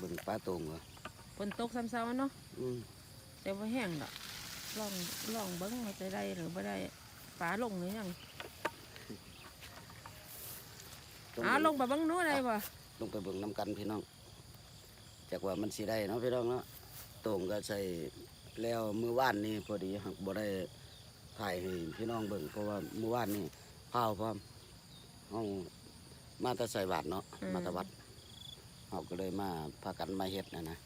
เบิ่งปลาโตงเหรอฝนตกซ้ำเซาเนาะอืมแต่ว่าแห้งดอกลองลองเบิ้งว่าจะได้หรือไม่ได้ฝาลงหรือยังต้องอ้าลงไปเบิ้งนู้นได้บ่ลงไปเบิ่งน้ำกันพี่น้อง จากว่ามันสิได้เนาะพี่น้องเนาะโตงก็ใส่แล้วมือว่านนี่พอดีหักบ่ได้ถ่ายให้พี่น้องเบิ่งเพราะว่ามือว่านนี่พาวพร้อมเฮามาแต่ใส่บาทเนาะมาแต่วัด เฮาก็เลยมาพากันมาเฮ็ดนะนะ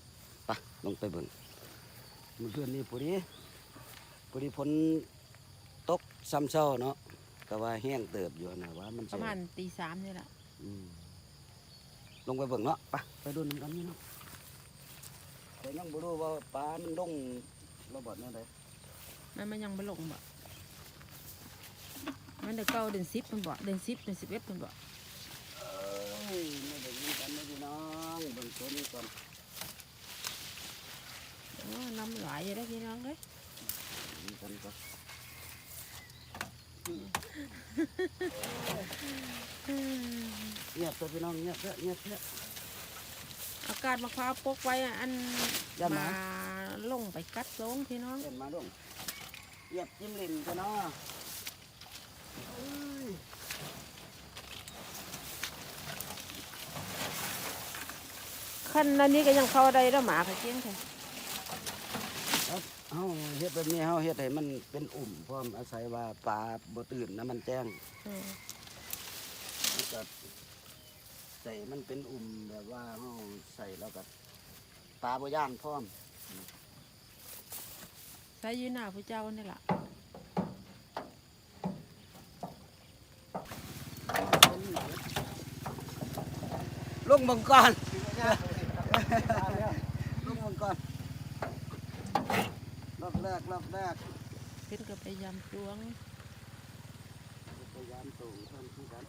ไปะลงไปเบิ่งมื้อคืนนี้พอดีพอดีฝนตกซ้ำเช้าเนาะก็ว่าแห้งเติบอยู่นะว่า มันปสิระมาณตีสามนี่แหละอืมลงไปเบิ่งเนาะไปไปดูน้ำกันนี่เนาะแต่ยังบ่รู้ว่าปลามันลงระเบิดเนี่ยไดมันมันยังไม่ลงบ่มันเดือนเก้าเดือนสิบมันบ่เดือนสิบเดือนสิบเอ็ดมันบ่ ตัวนี้ก่อนโอ้น้ำไหลายอยู่ได้อพี่น้องเด้ยยินกันก่อนเงียบตัวพี่น้องเงียบเถอะเงียบเถอะอากาศมะพร้าวปกไว้อันอย่ามามาลงไปกัดโซงพี่น้อง เล่นมาดงเงียบจิ้มลิ้นกันเนาะเอ้ย ขั้นอันนี้ก็ยังเข้าได้แล้วหมาเขาเจียงแท้เฮาเฮ็ดแบบนี้เฮาเฮ็ดให้มันเป็นอุ่มพร้อมอาศัยว่าปลาบ่ตื่นนะมันแจ้งอืมแล้วก็ใส่มันเป็นอุ่มแบบว่าเราใส่แล้วก็ปลาบย่านพร้อมใส่อยืนหน้าพระเจ้านี่ล่ะลุงบังก่อน ลุงบังก่อนรอบแรกรอบแรกเพิ่นก็ไปยำจวงพยายามสูงเพิ่มขึ้นกัน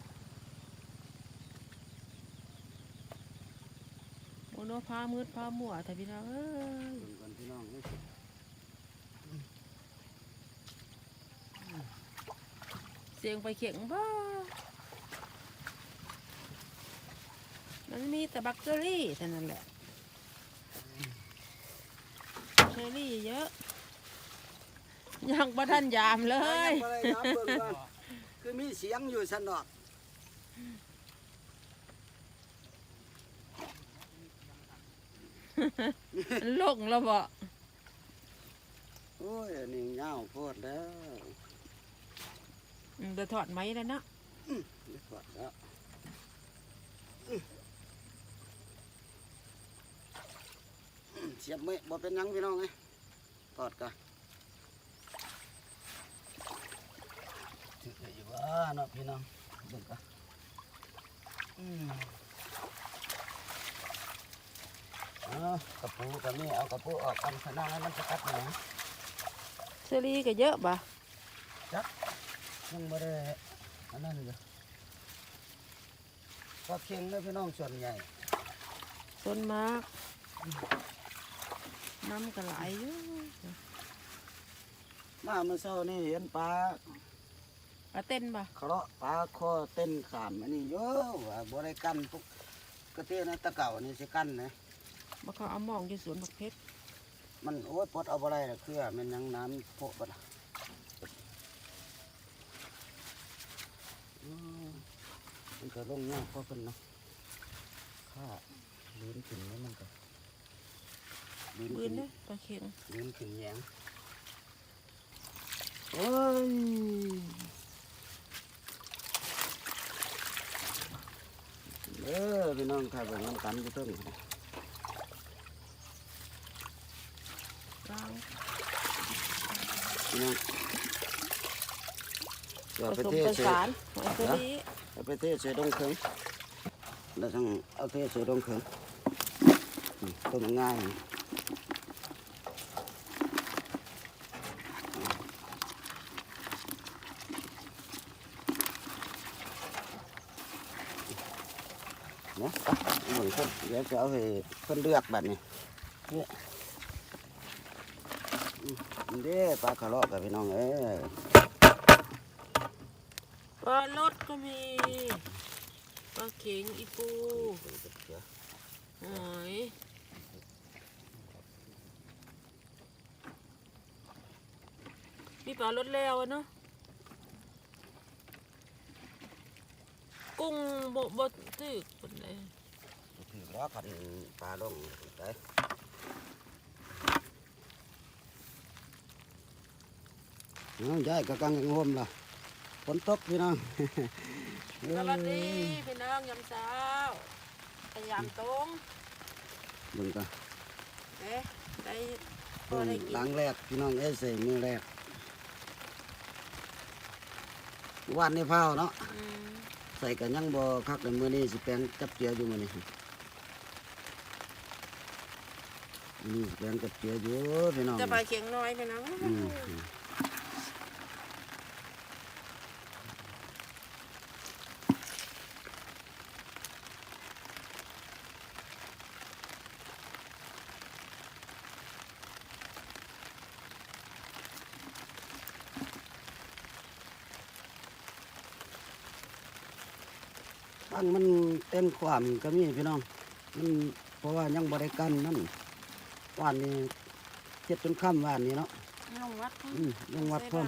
โอ้โนพามืดพามัวแต่พี่น้องเอ้ยสูงกันพี่น้องเอ้ยเสียงไปเขียงบ่มันมีแต่บักเกอรี่เท่านั้นแหละ เชอรี่เยอะ ยังบ่ทันยามเลยงบ่ได้นับเบิ่งก่อนคือมีเสียงอยู่สนอกมันลงแล้วบ่โอ้ยอันนี่เงาโพดแล้วอืมเดี๋ยวถอดไหมแล้วเนาะเดี๋ยวก่อนแล้ว เสียบไม่บ่เป็นหยังพี่น้องไงทอดกันถือได้อยู่ว่าเนาะพี่น้องเบิ่งกันอืมเอากระปูกับนี่เอากระปูออกกันขางหนาดนั้นมันจะกัดหนังเชอรี่ก็เยอะบ่ยังไม่ได้อันนั้นอยู่ปลาเค็งเลยพี่น้องส่วนใหญ่ ต้นมาก น้ำก็ไหลายอยู่มาเมื่อเช้านี่เห็นปลาปลาเต้นบ่เคราะห์ปลาคอเต้นขามอันนี้เยอะว่าบริกันพวกกระเทียนะตะเก่านี่สิกันนะบ่เขาเอาหมองอยู่สวนบักเพชรมันโอ้ยปลดเอาอะไรละเครือมันยังน้ำโปะบัดอืมมันก็ลงยากพอเป็นเนาะข้าลืนขึ้นแล้วมันก็ลืน บืขึ้นนเด้อปลาเข็งลืมขึ้นแยงโอ้ยเออพี่น้องข้าเบิ่งน้ำกันอยู่เต้นกลางพี่น้องเดี๋ยวผไปสมเทประใส่สานหอยเชอรี่เอาไปเทใส่ดงเขิงแล้วทั้งเอาเทใส่ดงเขิงอืมต้นง่าย เพิ่นเดี๋ยวเอาให้เพิ่นเลือกแบบนี้เนี่ยด้ปลาคาร์ลกับพี่น้องเอ้ปลารดก็มีปลาเข็งอีปูหอยมีปลารดแล้วเนาะกุ้งบบตึกคนไลย แล้วขันปลาลงได้เอาย้ายกะกังกังหมล่ะฝนตกพี่น้องสวัสดีพี่น้องยามเช้าพยายามตรงเบิ่งกันเอ๊ะได้พเบิ่องได้กิหลันงแรกพี่น้องเอ้ยใส่มือแรกวันนี้เผาเนาะอืมใส่กันยังบ่คักเลยมื้อนี้สิแปลงจับเจียอยู่มื้อนี้มื้อ นี้สิแปลงจับเจียอยู่พี่น้องจะไปเคียงน้อยพี่น้องอืมตั้งมันเต้นความก็มีพี่น้องมันเพราะว่ายังบริกันนั่น วานนี้เจ็ดจนค่ำวานนี้เนาะลงวัดอืมลงวัดเพิ่ม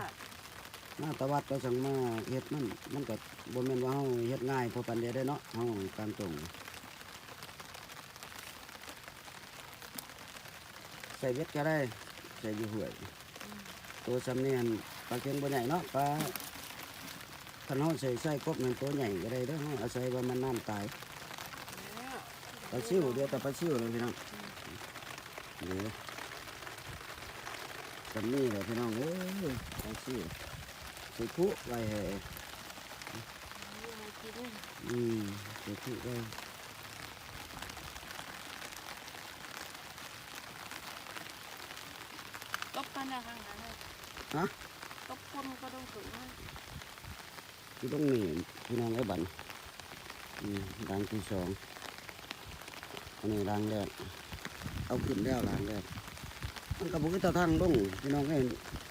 หน้าตะวัดก็สั่งมาเฮ็ดนั่นมันก็บ่แม่นว่าเฮาเฮ็ดง่ายพอปานเดียวได้เนาะเฮาการตรงใส่เบ็ดก็ได้ใส่อยู่ห้วยตัวสำเนียนปลาเค็งบ่ใหญ่เนาะปลาคันเฮาใส่ใส่กบนั่นตัวใหญ่ก็ได้เด้อเฮาอาศัยว่ามันน้ำตายปลาซิวเดียวแต่ปลาซิวเลยพี่น้อง เดี๋ยวจำนี่เลยพี่น้องเอ้ยปลาซิวสุกุไว้ให้อืมสุกุไว้ตบกันนะข้างนั้นเลยฮะตบคนก็ต้องสูงนะที่ต้องนี่พี่น้องไอ้บันอืมรังที่สองอันนี้รังแรก เอาขึ้นแล้วรังแรกมันกับบุกตะทางลงพี่น้องไอ้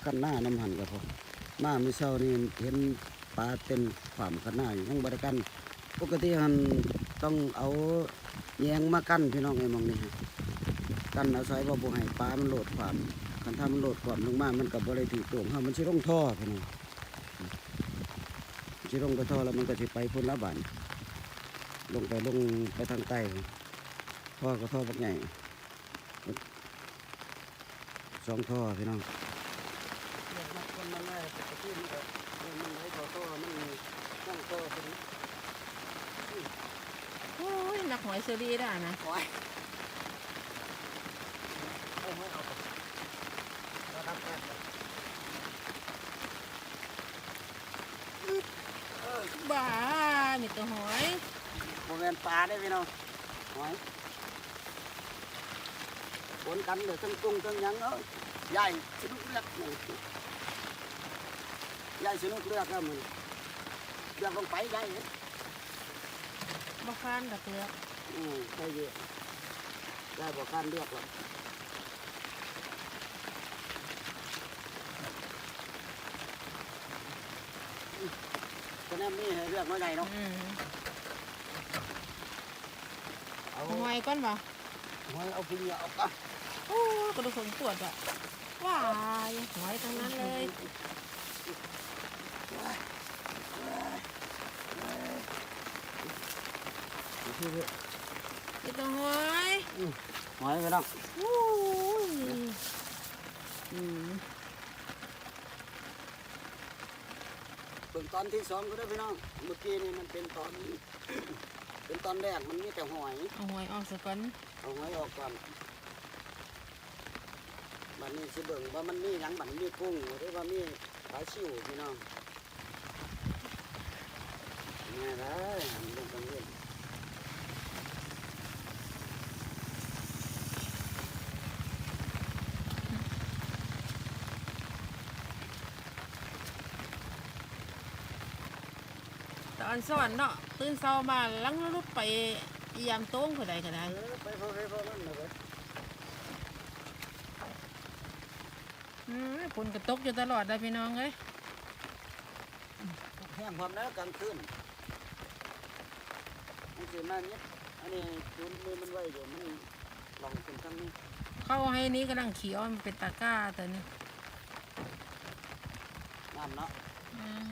กันหน้าน้ำหันกับผมมาเมื่อเช้านี่เห็นปลาเต็มความกันหน้าอยู่ทั้งบริกันปกติมันต้องเอาแยงมากั้นพี่น้องไอ้มองนี่กั้นเอาใส่ว่าบ่ให้ปลามันโหลดความคันถ้ามันโหลดความลงมา มันกับบ่ได้ถือตรงเฮามันสิลงท่อพี่น้องมันสิลงไปท่อแล้วมันก็สิไปพุ่นละบานลงไปลงไปทางใต้ท่อก็ท่อบักใหญ่ สองท่อพี่น้องมันมันได้ปกติมันก็มันไหลท่อท่อมันตั้งท่อพี่น้องโอ้ยนักหอยเชอรี่ได้นะโอ้ยเอาไว้เอาไปเอาดับแป๊บเลยเออบ้ามีแต่หอยโมเมนปลาได้พี่น้องหอย ปนกันเลยทั้งกุ้งทั้งหยังเนาะใหญ่สนุกเลือกนี่ใหญ่สนุกเลือกแล้วมันเลือกลง ไปได้เอ้ยบ่คานดักเลือกอืมได้เยอะได้บอกการเลือกหรอกก็แน่มีให้เลือกน้อยใหญ่เนาะอืมเอาเอาหอยก่อนบ่หอยเอาพึ่งเอาปะโอ้ยกระดูกคนปวดอะว้ายหอยทั้งนั้นเลยมีแต่หอยหอยไปน้องโอ้ยอืมเป็นตอนที่สองก็ได้พี่น้อง เมื่อกี้นี่มันเป็นตอน เป็นตอนแรกมันมีแต่หอย เอาหอยออกซะก่อนเอาหอยออกก่อน บัดนี้สิเบิ่งว่ามันมีหยังบัดมีกุ้งหรือว่ามีปลาชิวพี่น้องนี่เลยหันลงตรงนี้ตอนสวรรค์เนาะตื่นเช้ามาลังลุกไปยามโต้งผู้ใดก็ได้ เออไปพอไปพอนั่นเลย อืม ฝนกระตกอยู่ตลอดเลยพี่น้องเอ้ยแห้งความแล้วกลางคืนมันสิมาเนี่ยอันนี้จูนมือมันไว้เดี๋ยวมันลองขึ้นทางนี้เข้าให้นี้กำลังเขียวมันเป็นตะกร้าตัวนี้หันเนาะอืม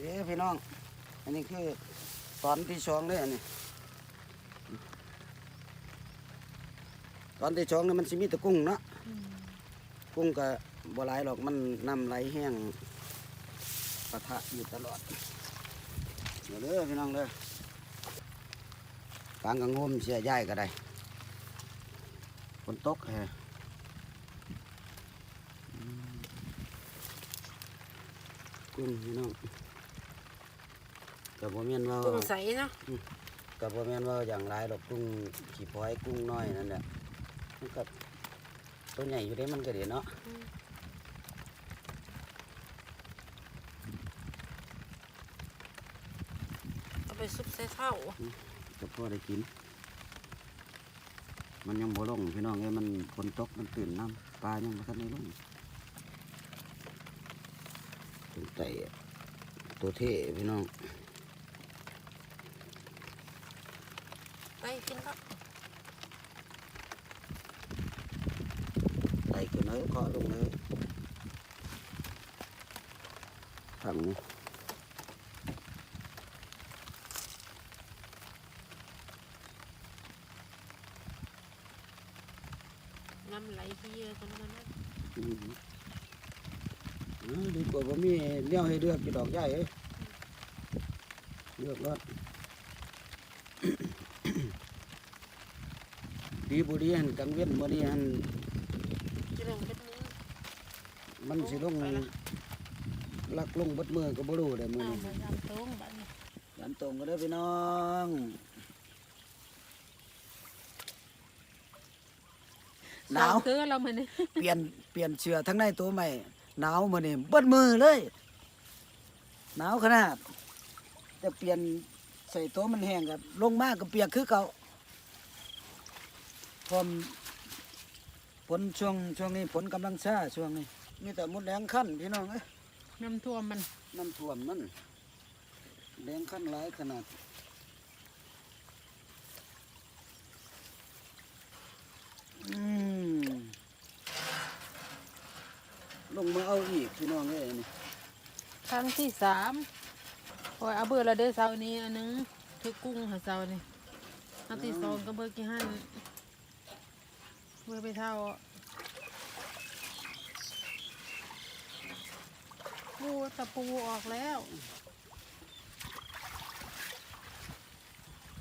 เด้พี่น้อง อันนี้คือตอนที่สองเลยอันนี้ อนที่สองนี่มันสิมีแตะกุ้งเนาะอืมกุ้งก็บ่หลายหรอกมันน้ำไหลแห้งปะทะอยู่ตลอดเดี๋ยวเด้อพี่น้องเด้อฟางกังงมเสียย่ายก็ได้ฝนตกแฮะอืมกุ้งพี่น้องกับบ่แม่นว่ากุ้งใสเนาะกับบ่แม่นว่าอย่างไรดอกกุ้งขี้พลอยกุ้งน้อยนั่นแหละ มันก็ตัวใหญ่อยู่ได้มันก็ดีเนาะเอาไปซุปใส่ข้าวก็พอได้กิน มันยังบ่ลงพี่น้องเอ้ยมันฝนตกมันตื่นน้ำปลายังบ่ทันได้ลงตัวไต่ตัวเท่พี่น้องไปกินข้าว ไต่ ขึ้นเลยเคาะลงเลยถังนี้น้ำไหลที่เยอะกันมันนะอืมเออดีกว่าบ่มีเลี้ยวให้เลือกกี่ดอกใหญ่เอ้ยเลือกรถดีบุดีหันกังเวียนบ่ดีหันจะ ลงเป็นมือมันสิลงลักลงเบดมือก็บ่รู้ได้มื้อเอานี้ไปทำต้มบัดนี้ยันตรงก็ได้อพี่น้องหนาวสองเกลือเรามันนี่เปลี่ยนเปลี่ยนเชือทั้งในตัวใหม่หนาวมื้อนี้เบิดมือเลยหนาวขนาดจะเปลี่ยนใส่ตัวมันแห้งกับลงมากก็เปียกคือเก่าพร้อม ฝนช่วงช่วงนี้ฝนกำลังช้าช่วงนี้มีแต่มดแดงขั้นพี่น้องเอ้ยน้ำท่วมมันน้ำท่วมมันแดงขั้นหลายขนาดอืมลงมาเอาอีกพี่น้องเอ้ยนี่ครั้งที่สามโอ้ยเอาเบอร์ละเด้อเสาร์นี้อันหนึงคือกุ้งหาเสาร์นี่อันที่สองก็เบอร์กี่หัน เบอร์ไปเท่าปูตะปูออกแล้ว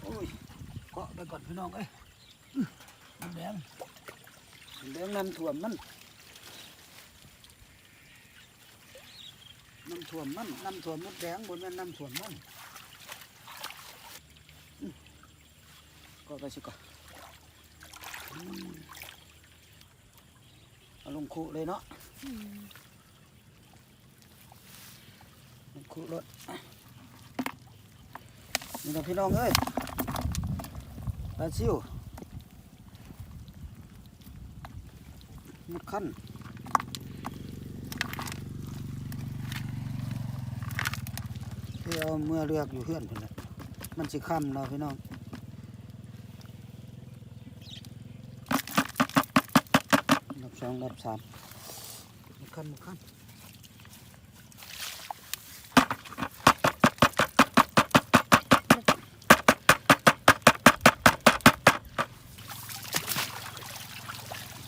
โอ้ยเกาะไปก่อนพี่น้องเอ้ยอื้อน้ำแดงน้ำแดงน้ำท่วมมันน้ำท่วมมันน้ำท่วมมดแดงบนนั้นน้ำท่วมมันก็ไปสิก่อน เอาลงคุเลยเนาะลงคุรถนี่นะพี่น้องเอ้ยปลาซิวมันคันเที่เอาเมื่อเลือกอยู่เพื่อนเพิ่นละมันสิค่ำเนาะพี่น้องรับส องรับสามมันคันมันคัน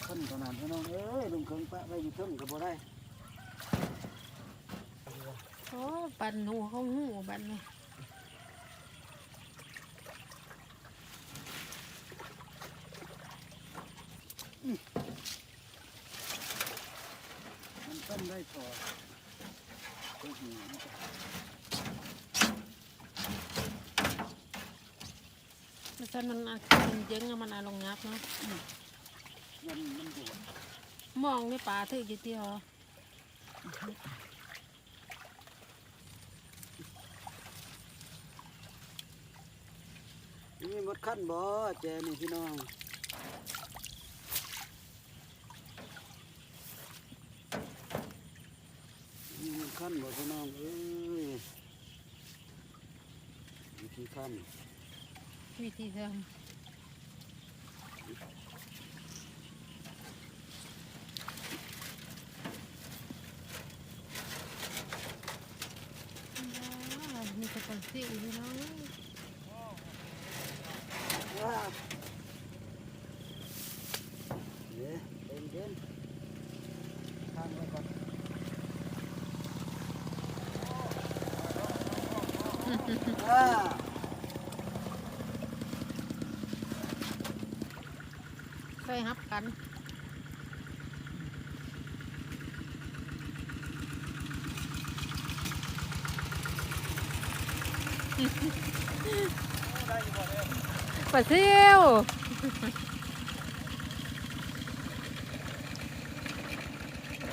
ขึ้นขนาดพี่น้องเอ้ยลุงเคิงปะไปอยู่เทึ่งก็บ่ได้ โอ้ปันหูเขาหูบันนี่มันต้น ได้พอตัวหิวมันก็แล้วฉันมันมันเจ๊งมันอาลงยับเนาะมันมันอยู่มองในป่าถืออยู่ที่หอนี่มดขั้นบ่แจนี่พี่น้องนี่หมด ขั้นบ่พี่น้องเอ้ยวิธีขั้นวิธีท อ่าเคยฮับกันปลาซิว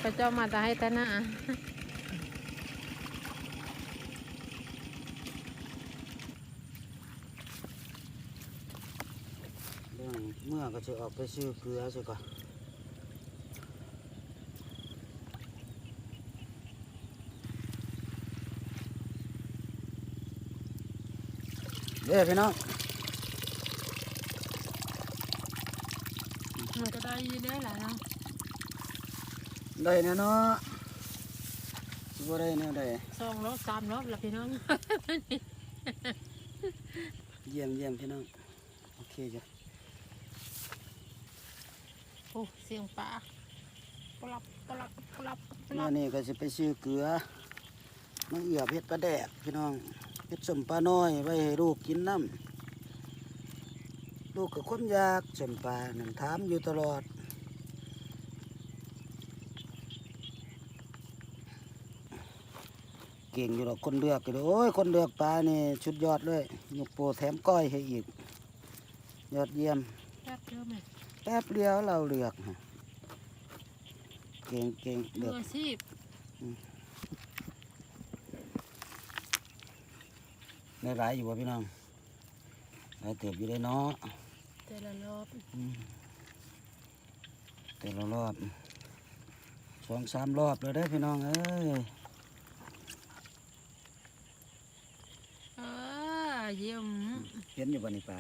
พระเจ้ามาจะให้แต่หน้า เรื่ องเมื่อก็จะออกไปซื้อเกลือซะก่อนเด้อพี่น้องมันก็ได้อยินได้แหละเนาะได้แน่เนาะสิบ่ได้แน่ได้สองรอบสามรอบละพี่น้อง เยี่ยมเยี่ยมพี่น้อง โอเคจ้ะ โอ้เสียงปลาปลับปลับปลับปเมื่ลัอบนี้ก็จะไปซื้อเกลือมาเอือบเฮ็ดปลาแดกพี่น้องเฮ็ดสมปลาน้อยไว้ให้ลูกกินน้ำลูกกับคนอยากสมปลานั่นถามอยู่ตลอดเก่งอยู่หรอกคนเลือกอยู่เด้อโอ้ยคนเลือกปลานี่ชุดยอดเลยยกโปรแถมก้อยให้อีก ยอดเยี่ยมแป๊บเดียวแม่ แป๊บเดียวเราเลือกฮะเก่งเก่งเลืมืออกอาชีพได้หลายอยู่บ่พี่น้องหลายเติบอยู่ได้เนาะแต่ละรอบอืมแต่ละรอบสองสามรอบแล้วได้อพี่น้องเอ้ยเออเยี่ยมเห็นอยู่บ่นี่ปลา